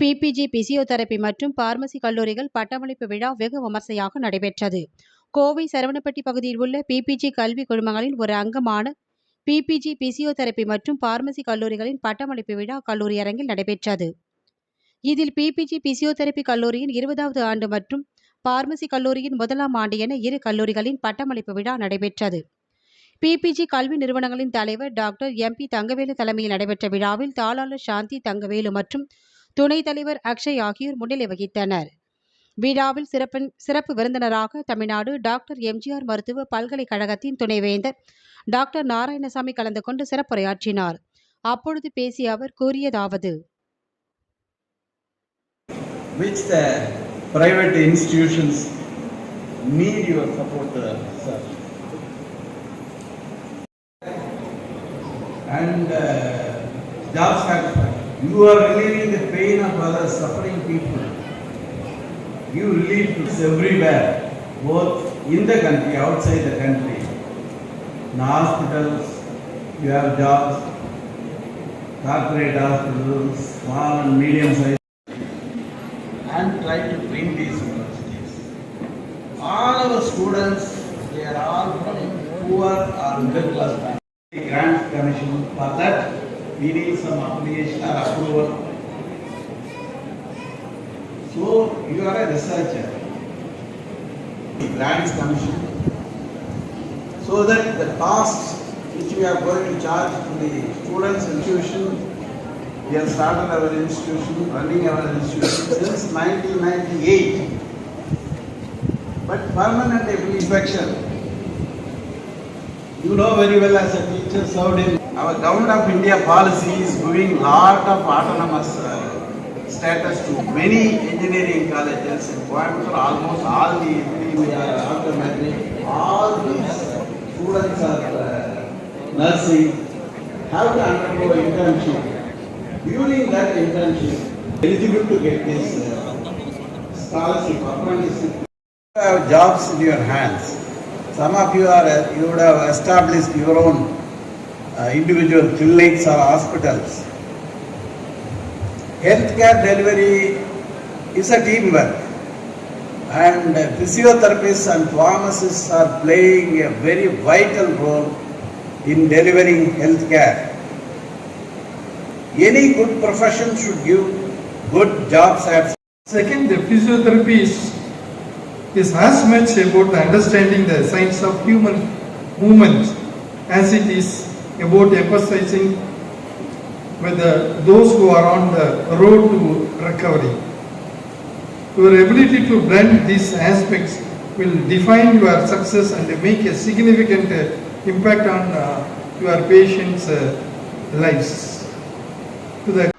PPG physiotherapy மற்றும் pharmacy கல்லூரிகள் பட்டமளிப்பு விழா வெகு விமர்சையாக நடைபெற்றது. கோவை சரவணப்பட்டி பகுதியில் உள்ள பிபிஜி கல்வி குழுமங்களின் ஒரு அங்கமான பிபிஜி பிசியோதெரபி மற்றும் பார்மசி கல்லூரிகளின் பட்டமளிப்பு விழா கல்லூரி அரங்கில் நடைபெற்றது. இதில் பிபிஜி பிசியோதெரபி கல்லூரியின் இருபதாவது ஆண்டு மற்றும் பார்மசி கல்லூரியின் முதலாம் ஆண்டு என இரு கல்லூரிகளின் பட்டமளிப்பு விழா நடைபெற்றது. பிபிஜி கல்வி நிறுவனங்களின் தலைவர் டாக்டர் எம் பி தங்கவேலு தலைமையில் நடைபெற்ற விழாவில் தாளாளர் சாந்தி தங்கவேலு மற்றும் துணைத் தலைவர் அக்ஷய் ஆகியோர் முன்னிலை வகித்தனர். விழாவில் சிறப்பு சிறப்பு விருந்தினராக தமிழ்நாடு டாக்டர் எம்ஜிஆர் மருத்துவ பல்கலைக்கழகத்தின் துணைவேந்தர் டாக்டர் நாராயணசாமி கலந்து கொண்டு சிறப்புரையாற்றினார். அப்பொழுது பேசிய அவர் கூறியதாவது. Which the private institutions need your support, sir. And uh, job satisfaction. You are relieving the pain of other suffering people. You relieve this everywhere, both in the country, outside the country. In hospitals, you have jobs, corporate hospitals, small and medium sized and try to bring these universities. All our students, they are all from poor or middle class. Grant commission, for that, we need some application or approval. So, you are a researcher. The grants commission. So that the costs which we are going to charge to the students institution we have started our institution, running our institution since 1998. But permanent inspection. You know very well as a teacher served in our Government of India policy is giving lot of autonomous uh, status to many engineering colleges in Coimbatore, almost all the metric, all these students are uh, nursing, have to undergo internship. During that internship, eligible to get this uh, scholarship, apprenticeship. You have jobs in your hands. Some of you are, uh, you would have established your own uh, individual clinics or hospitals. Healthcare delivery is a teamwork. And uh, physiotherapists and pharmacists are playing a very vital role in delivering healthcare. Any good profession should give good job satisfaction. Second, the physiotherapy is, is as much about the understanding the science of human movement as it is about emphasizing the, those who are on the road to recovery. Your ability to blend these aspects will define your success and make a significant uh, impact on uh, your patients' uh, lives. To the